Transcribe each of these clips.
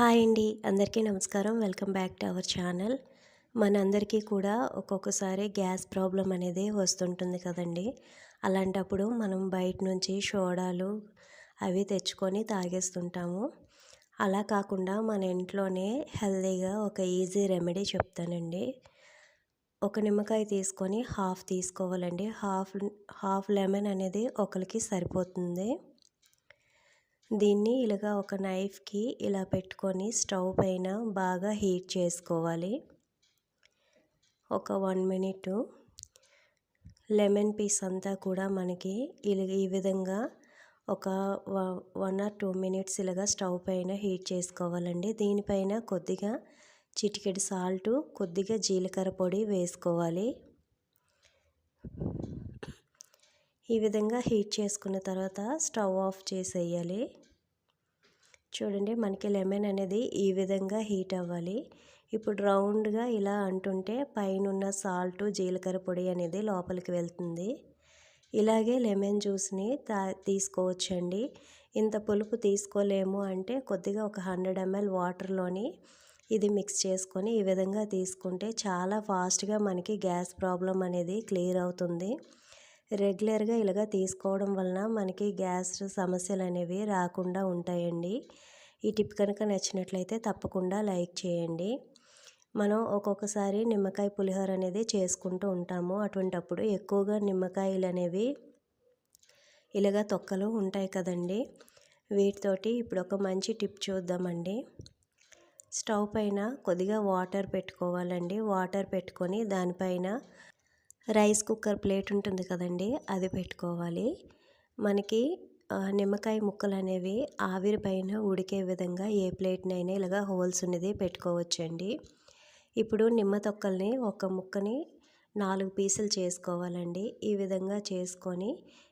Hi అండి. అందరికీ నమస్కారం. Welcome back to our channel. మనందరికీ కూడా ఒక్కొక్కసారి గ్యాస్ ప్రాబ్లం అనేది వస్తుంటుంది కదండి. అలాంటప్పుడు మనం బయట నుంచి సోడాలు అవి తెచ్చుకొని తాగేస్తుంటాము. అలా కాకుండా మన ఇంట్లోనే హెల్తీగా ఒక ఈజీ రెమెడీ చెప్తానండి. ఒక నిమ్మకాయ తీసుకొని హాఫ్ తీసుకోవాలండి. హాఫ్ హాఫ్ లెమన్ అనేది ఒకరికి సరిపోతుంది. దీన్ని ఇలాగా ఒక నైఫ్కి ఇలా పెట్టుకొని స్టవ్ పైన బాగా హీట్ చేసుకోవాలి. ఒక వన్ మినిట్. లెమన్ పీస్ అంతా కూడా మనకి ఇలా ఈ విధంగా ఒక వన్ ఆర్ టూ మినిట్స్ ఇలాగా స్టవ్ పైన హీట్ చేసుకోవాలండి. దీనిపైన కొద్దిగా చిటికెడు సాల్ట్ కొద్దిగా జీలకర్ర పొడి వేసుకోవాలి. ఈ విధంగా హీట్ చేసుకున్న తర్వాత స్టవ్ ఆఫ్ చేసేయాలి. చూడండి మనకి లెమన్ అనేది ఈ విధంగా హీట్ అవ్వాలి. ఇప్పుడు రౌండ్గా ఇలా అంటుంటే పైన సాల్ట్ జీలకర్ర పొడి అనేది లోపలికి వెళ్తుంది. ఇలాగే లెమన్ జ్యూస్ని తా తీసుకోవచ్చండి. ఇంత పులుపు తీసుకోలేము అంటే కొద్దిగా ఒక హండ్రెడ్ ఎంఎల్ వాటర్లోని ఇది మిక్స్ చేసుకొని ఈ విధంగా తీసుకుంటే చాలా ఫాస్ట్గా మనకి గ్యాస్ ప్రాబ్లం అనేది క్లియర్ అవుతుంది. రెగ్యులర్గా ఇలాగ తీసుకోవడం వలన మనకి గ్యాస్ సమస్యలు అనేవి రాకుండా ఉంటాయండి. ఈ టిప్ కనుక నచ్చినట్లయితే తప్పకుండా లైక్ చేయండి. మనం ఒక్కొక్కసారి నిమ్మకాయ పులిహోర అనేది చేసుకుంటూ ఉంటాము. అటువంటప్పుడు ఎక్కువగా నిమ్మకాయలు అనేవి ఇలాగ తొక్కలు ఉంటాయి కదండి. వీటితోటి ఇప్పుడు ఒక మంచి టిప్ చూద్దామండి. స్టవ్ పైన కొద్దిగా వాటర్ పెట్టుకోవాలండి. వాటర్ పెట్టుకొని దానిపైన రైస్ కుక్కర్ ప్లేట్ ఉంటుంది కదండి అది పెట్టుకోవాలి. మనకి నిమ్మకాయ ముక్కలు అనేవి ఆవిరి పైన ఉడికే విధంగా ఏ ప్లేట్నైనా ఇలాగా హోల్స్ ఉన్నది పెట్టుకోవచ్చండి. ఇప్పుడు నిమ్మ తొక్కల్ని ఒక ముక్కని నాలుగు పీసులు చేసుకోవాలండి. ఈ విధంగా చేసుకొని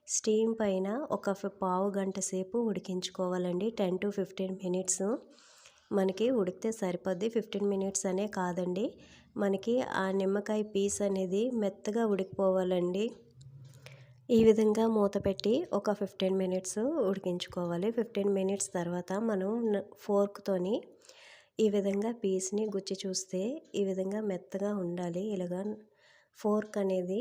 స్టీమ్ పైన ఒక పావు గంట సేపు ఉడికించుకోవాలండి. Ten to fifteen minutes. మనకి ఉడికితే సరిపోద్ది. ఫిఫ్టీన్ మినిట్స్ అనే కాదండి. మనకి ఆ నిమ్మకాయ పీస్ అనేది మెత్తగా ఉడికిపోవాలండి. ఈ విధంగా మూత పెట్టి ఒక ఫిఫ్టీన్ మినిట్స్ ఉడికించుకోవాలి. ఫిఫ్టీన్ మినిట్స్ తర్వాత మనం ఫోర్క్తోని ఈ విధంగా పీస్ని గుచ్చి చూస్తే ఈ విధంగా మెత్తగా ఉండాలి. ఇలాగా ఫోర్క్ అనేది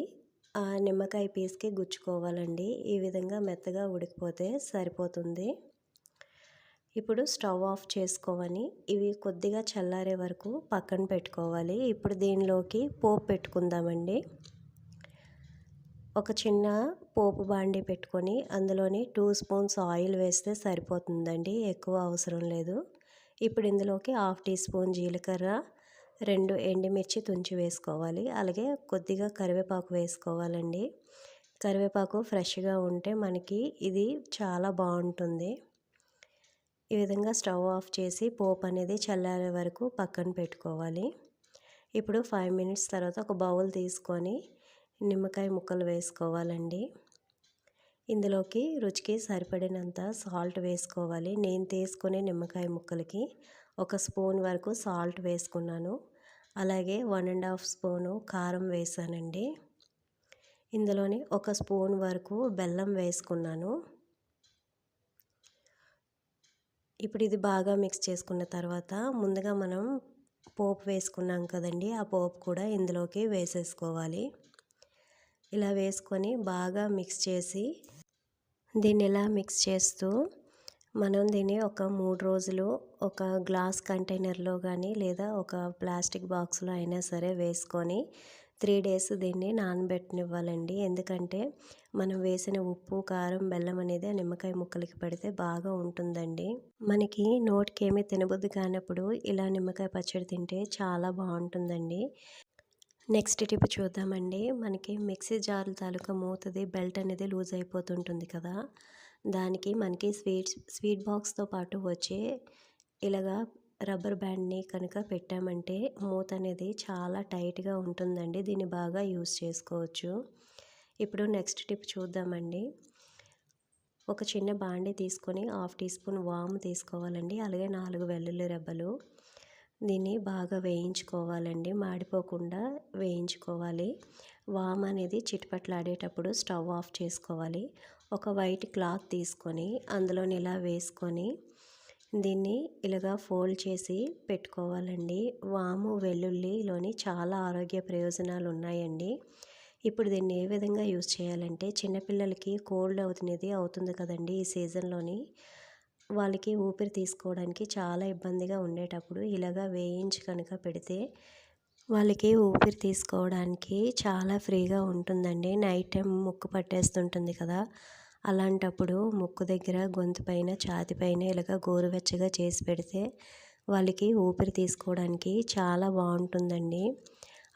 ఆ నిమ్మకాయ పీస్కి గుచ్చుకోవాలండి. ఈ విధంగా మెత్తగా ఉడికిపోతే సరిపోతుంది. ఇప్పుడు స్టవ్ ఆఫ్ చేసుకోవాలి. ఇవి కొద్దిగా చల్లారే వరకు పక్కన పెట్టుకోవాలి. ఇప్పుడు దీనిలోకి పోపు పెట్టుకుందామండి. ఒక చిన్న పోపు బాండి పెట్టుకొని అందులోని టూ స్పూన్స్ ఆయిల్ వేస్తే సరిపోతుందండి. ఎక్కువ అవసరం లేదు. ఇప్పుడు ఇందులోకి హాఫ్ టీ స్పూన్ జీలకర్ర రెండు ఎండుమిర్చి తుంచి వేసుకోవాలి. అలాగే కొద్దిగా కరివేపాకు వేసుకోవాలండి. కరివేపాకు ఫ్రెష్గా ఉంటే మనకి ఇది చాలా బాగుంటుంది. ఈ విధంగా స్టవ్ ఆఫ్ చేసి పోపు అనేది చల్లారే వరకు పక్కన పెట్టుకోవాలి. ఇప్పుడు ఫైవ్ మినిట్స్ తర్వాత ఒక బౌల్ తీసుకొని నిమ్మకాయ ముక్కలు వేసుకోవాలండి. ఇందులోకి రుచికి సరిపడినంత సాల్ట్ వేసుకోవాలి. నేను తీసుకునే నిమ్మకాయ ముక్కలకి ఒక స్పూన్ వరకు సాల్ట్ వేసుకున్నాను. అలాగే వన్ అండ్ హాఫ్ స్పూను కారం వేసానండి. ఇందులోని ఒక స్పూన్ వరకు బెల్లం వేసుకున్నాను. ఇప్పుడు ఇది బాగా మిక్స్ చేసుకున్న తర్వాత ముందుగా మనం పోపు వేసుకున్నాం కదండి ఆ పోపు కూడా ఇందులోకి వేసేసుకోవాలి. ఇలా వేసుకొని బాగా మిక్స్ చేసి దీన్ని ఇలా మిక్స్ చేస్తూ మనం దీన్ని ఒక మూడు రోజులు ఒక గ్లాస్ కంటైనర్లో కానీ లేదా ఒక ప్లాస్టిక్ బాక్స్లో అయినా సరే వేసుకొని త్రీ డేస్ దీన్ని నానబెట్టనివ్వాలండి. ఎందుకంటే మనం వేసిన ఉప్పు కారం బెల్లం అనేది నిమ్మకాయ ముక్కలకి పడితే బాగా ఉంటుందండి. మనకి నోటికి ఏమీ తినబుద్ధి కానప్పుడు ఇలా నిమ్మకాయ పచ్చడి తింటే చాలా బాగుంటుందండి. నెక్స్ట్ టిప్ చూద్దామండి. మనకి మిక్సీ జార్ల తాలూకా మూతది బెల్ట్ అనేది లూజ్ అయిపోతుంటుంది కదా. దానికి మనకి స్వీట్స్ స్వీట్ బాక్స్తో పాటు వచ్చే ఇలాగా రబ్బర్ బ్యాండ్ని కనుక పెట్టామంటే మూత అనేది చాలా టైట్గా ఉంటుందండి. దీన్ని బాగా యూస్ చేసుకోవచ్చు. ఇప్పుడు నెక్స్ట్ టిప్ చూద్దామండి. ఒక చిన్న బాండి తీసుకొని హాఫ్ టీ స్పూన్ వాము తీసుకోవాలండి. అలాగే నాలుగు వెల్లుల్లి రెబ్బలు. దీన్ని బాగా వేయించుకోవాలండి. మాడిపోకుండా వేయించుకోవాలి. వామ్ అనేది చిట్పట్లాడేటప్పుడు స్టవ్ ఆఫ్ చేసుకోవాలి. ఒక వైట్ క్లాత్ తీసుకొని అందులో ఇలా వేసుకొని దీన్ని ఇలాగా ఫోల్డ్ చేసి పెట్టుకోవాలండి. వాము వెల్లుల్లిలోని చాలా ఆరోగ్య ప్రయోజనాలు ఉన్నాయండి. ఇప్పుడు దీన్ని ఏ విధంగా యూజ్ చేయాలంటే చిన్నపిల్లలకి కోల్డ్ అవుతున్నది అవుతుంది కదండి ఈ సీజన్లోని వాళ్ళకి ఊపిరి తీసుకోవడానికి చాలా ఇబ్బందిగా ఉండేటప్పుడు ఇలాగా వేయించి కనుక పెడితే వాళ్ళకి ఊపిరి తీసుకోవడానికి చాలా ఫ్రీగా ఉంటుందండి. నైట్ టైం ముక్కు పట్టేస్తుంటుంది కదా. అలాంటప్పుడు ముక్కు దగ్గర గొంతు పైన ఛాతి పైన ఇలాగ గోరువెచ్చగా చేసి పెడితే వాళ్ళకి ఊపిరి తీసుకోవడానికి చాలా బాగుంటుందండి.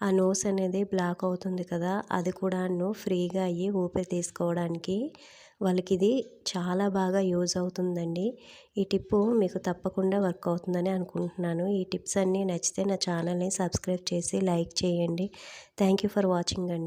ఆ నోస్ అనేది బ్లాక్ అవుతుంది కదా అది కూడాను ఫ్రీగా అయ్యి ఊపిరి తీసుకోవడానికి వాళ్ళకి ఇది చాలా బాగా యూజ్ అవుతుందండి. ఈ టిప్పు మీకు తప్పకుండా వర్క్ అవుతుందని అనుకుంటున్నాను. ఈ టిప్స్ అన్నీ నచ్చితే నా ఛానల్ని సబ్స్క్రైబ్ చేసి లైక్ చేయండి. థ్యాంక్ యూ ఫర్ వాచింగ్ అండి.